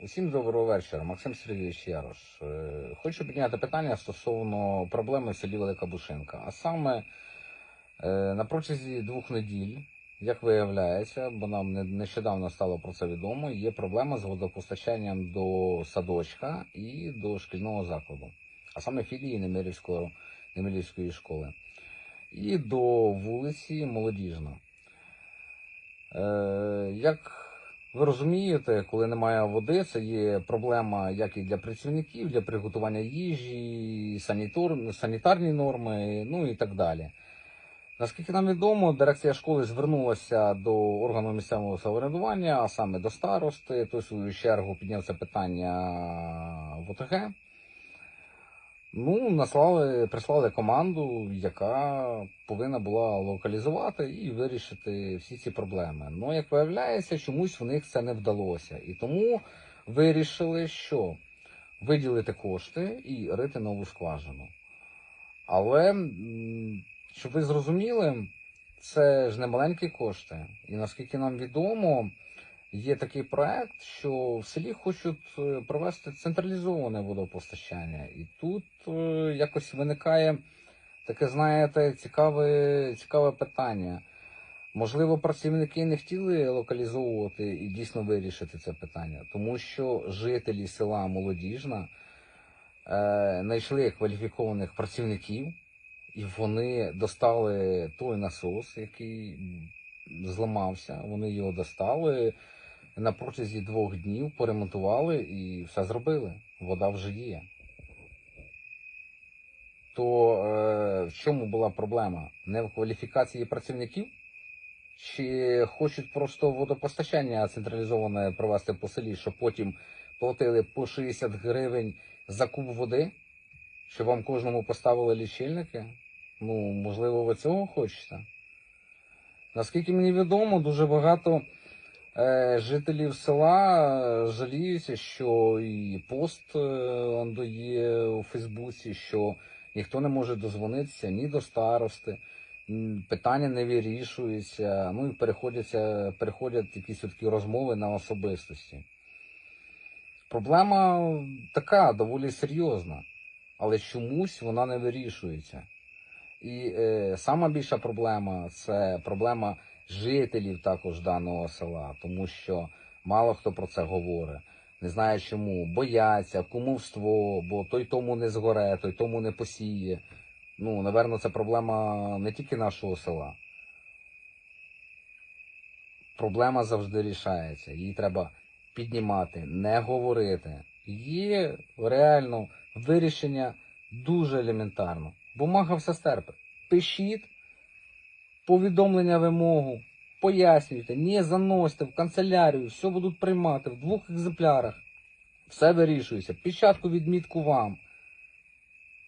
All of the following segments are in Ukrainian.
Усім доброго вечора. Максим Сергійович Ярош. Е, Хочу підняти питання стосовно проблеми в селі Велика Бушинка. А саме е, на протязі двох неділь, як виявляється, бо нам нещодавно стало про це відомо, є проблема з водопостачанням до садочка і до шкільного закладу, а саме філії Немирівської школи, і до вулиці Молодіжна. Е, як ви розумієте, коли немає води, це є проблема як і для працівників, для приготування їжі, санітор, санітарні норми, ну і так далі. Наскільки нам відомо, дирекція школи звернулася до органу місцевого самоврядування, а саме до старости, той в свою чергу підняв це питання в ОТГ. Ну, наслали, прислали команду, яка повинна була локалізувати і вирішити всі ці проблеми. Ну, як виявляється, чомусь в них це не вдалося. І тому вирішили, що виділити кошти і рити нову скважину. Але, щоб ви зрозуміли, це ж не маленькі кошти. І наскільки нам відомо, є такий проект, що в селі хочуть е, провести централізоване водопостачання. І тут е, якось виникає таке, знаєте, цікаве, цікаве питання. Можливо, працівники не хотіли локалізовувати і дійсно вирішити це питання, тому що жителі села Молодіжна е, знайшли кваліфікованих працівників, і вони достали той насос, який зламався. Вони його достали на протязі двох днів, поремонтували і все зробили. Вода вже є. То е, в чому була проблема? Не в кваліфікації працівників? Чи хочуть просто водопостачання централізоване провести по селі, щоб потім платили по 60 гривень за куб води? Щоб вам кожному поставили лічильники? Ну, можливо, ви цього хочете? Наскільки мені відомо, дуже багато жителів села е, жаліються, що і пост е, он до є у Фейсбуці, що ніхто не може дозвонитися ні до старости, питання не вирішуються, ну і переходяться, переходять якісь такі розмови на особистості. Проблема така, доволі серйозна, але чомусь вона не вирішується. І е, сама більша проблема це проблема жителів також даного села, тому що мало хто про це говорить. Не знаю чому, бояться, кумовство, бо той тому не згоре, той тому не посіє. Ну, напевно, це проблема не тільки нашого села. Проблема завжди рішається. Її треба піднімати, не говорити. Є реально вирішення дуже елементарно. Бумага все стерпить. Пишіть повідомлення вимогу, пояснюйте, не заносьте в канцелярію, все будуть приймати в двох екземплярах. Все вирішується. Печатку відмітку вам.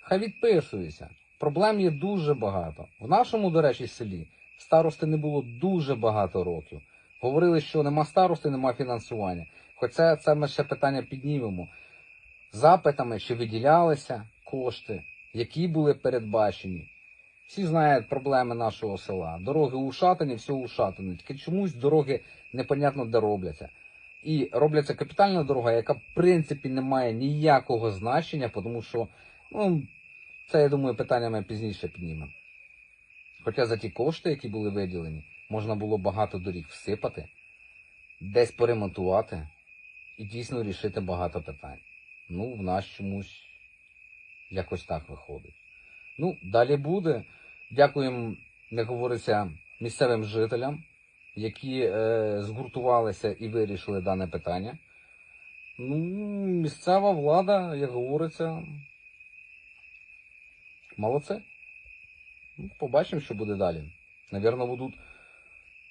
Хай відписуються. Проблем є дуже багато. В нашому, до речі, селі старости не було дуже багато років. Говорили, що нема старости, нема фінансування. Хоча це ми ще питання піднімемо. Запитами, чи виділялися кошти, які були передбачені. Всі знають проблеми нашого села. Дороги ушатані, все ушатане. Тільки чомусь дороги непонятно де робляться. І робляться капітальна дорога, яка в принципі не має ніякого значення, тому що ну, це, я думаю, питання ми пізніше піднімемо. Хоча за ті кошти, які були виділені, можна було багато доріг всипати, десь поремонтувати і дійсно рішити багато питань. Ну, в нас чомусь якось так виходить. Ну, далі буде. Дякуємо, як говориться, місцевим жителям, які е, згуртувалися і вирішили дане питання. Ну, місцева влада, як говориться, молодці. Ну, побачимо, що буде далі. Навірно, будуть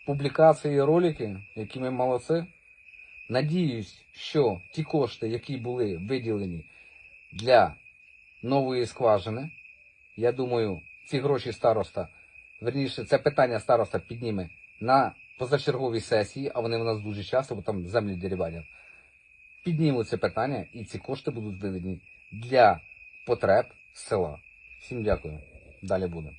публікації, ролики, які ми молодці. Надіюсь, що ті кошти, які були виділені для нової скважини, я думаю, ці гроші староста, верніше, це питання староста підніме на позачерговій сесії, а вони в нас дуже часто, бо там землі дерибанять. Піднімуть це питання і ці кошти будуть виведені для потреб села. Всім дякую. Далі буде.